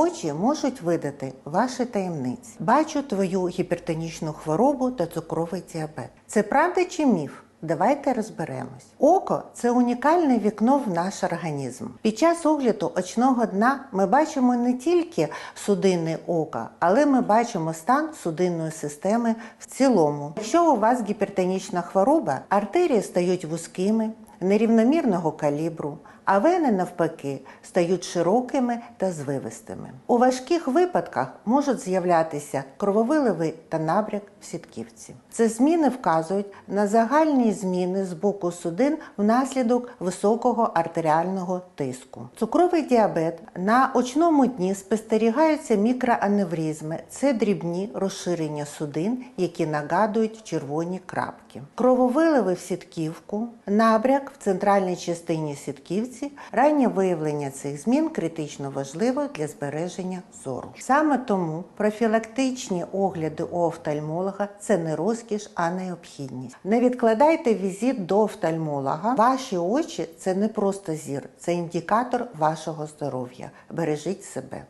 Очі можуть видати ваші таємниці. Бачу твою гіпертонічну хворобу та цукровий діабет. Це правда чи міф? Давайте розберемось. Око це унікальне вікно в наш організм. Під час огляду очного дна ми бачимо не тільки судини ока, але ми бачимо стан судинної системи в цілому. Якщо у вас гіпертонічна хвороба, артерії стають вузькими, нерівномірного калібру, а вени навпаки стають широкими та звивистими. У важких випадках можуть з'являтися крововиливи та набряк в сітківці. Це зміни вказують на загальні зміни з боку судин внаслідок високого артеріального тиску. Цукровий діабет на очному дні спостерігаються мікроаневризми. Це дрібні розширення судин, які нагадують червоні крапки. Крововиливи в сітківку, набряк в центральній частині сітківці, раннє виявлення цих змін критично важливо для збереження зору. Саме тому профілактичні огляди у офтальмолога це не розкіш, а необхідність. Не відкладайте візит до офтальмолога. Ваші очі це не просто зір, це індикатор вашого здоров'я. Бережіть себе.